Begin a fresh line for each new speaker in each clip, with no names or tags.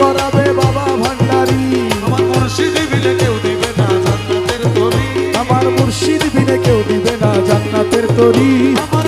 করাবে বাবা ভান্ডারি।
আমার মুর্শিদি বিলে কেউ দিবে না জান্নাতের তরি।
আমার মুর্শিদ বিলে কেউ দিবে না জান্নাতের তরি।
আমার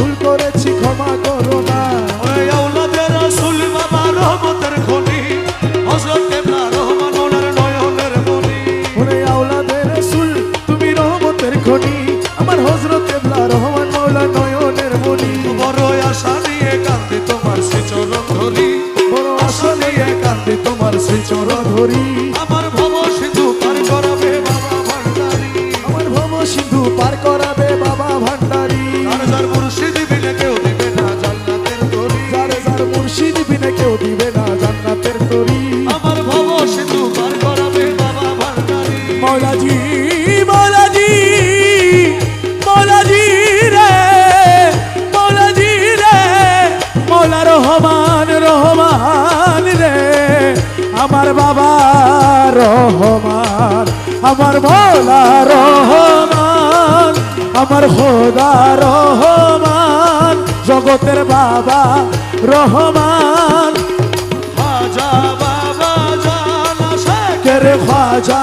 ভুল করেছি ক্ষমা করো না। ওই আউলাদের রাসূল বাবা রহমতের খনি হযরত কেবলা রহমান ওনার নয়নের মনি
ওরে আওলাদের রাসূল তুমি রহমতের খনি আমার হযরত কেবলা রহমান মাওলা নয়নের মনি
বড় আশা নিয়ে কান্দি তোমার শ্রীচরণ ধরি
বড় আশা নিয়ে কান্দে তোমার চরণ ধরি। রে রে রহমান রহমান রে, আমার বাবা রহমান, আমার মৌলা রহমান, আমার খোদা রহমান, জগতের বাবা রহমান।
খাজা বাবা জানা শেখ
কেরে খাজা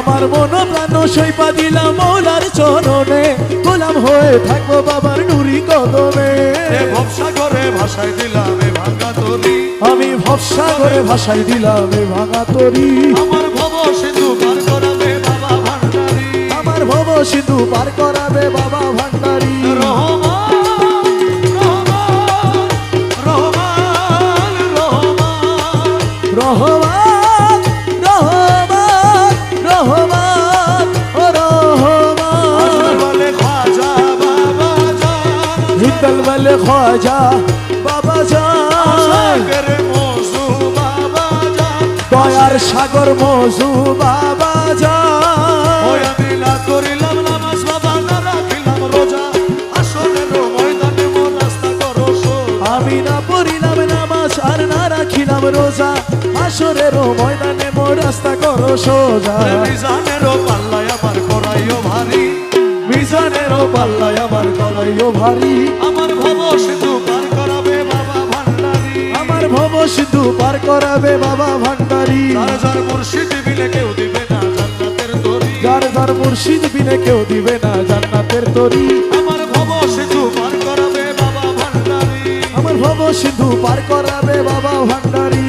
আমার মন প্রাণ সৈপা দিলাম
মৌলার চরণে। গোলাম হয়ে থাকব বাবার নুরি কদমে।
ভবসা করে ভাষায় দিলাম এ ভাঙ্গা তরি।
আমি ভবসা করে ভাষাই দিলাম ভাঙা তরি।
আমার ভব সিন্ধু পার করাবে বাবা ভান্ডারি।
আমার ভব সিন্ধু পার করাবে বাবা ভান্ডারি।
রহমান বলে খাজা বাবা জান মজু বাবা
দয়ার সাগর মজু বাবা
না করিলাম নামাজ বাবা না রাখিলাম রোজা। আসলের ময়দানে মোর রাস্তা করো
আমি না পড়িলাম নামাজ আর না রাখিলাম রোজা। আসরের ময়দানে মোর রাস্তা করো সোজা।
আরে পাল্লায় আমার করাইও ভারী।
মিজানেরও পাল্লায় আমার গলাইও ভারী।
আমার ভব পার করাবে বাবা ভান্ডারি।
আমার ভব পার করাবে বাবা ভান্ডারি।
যার যার মুর্শিদ বিলে কেউ দিবে না জান্নাতের তরি।
যার যার মুর্শিদ বিনে কেউ দিবে না জান্নাতের তরি।
আমার ভব সিধু পার করাবে বাবা ভান্ডারি।
আমার ভব সিন্ধু পার করাবে বাবা ভান্ডারি।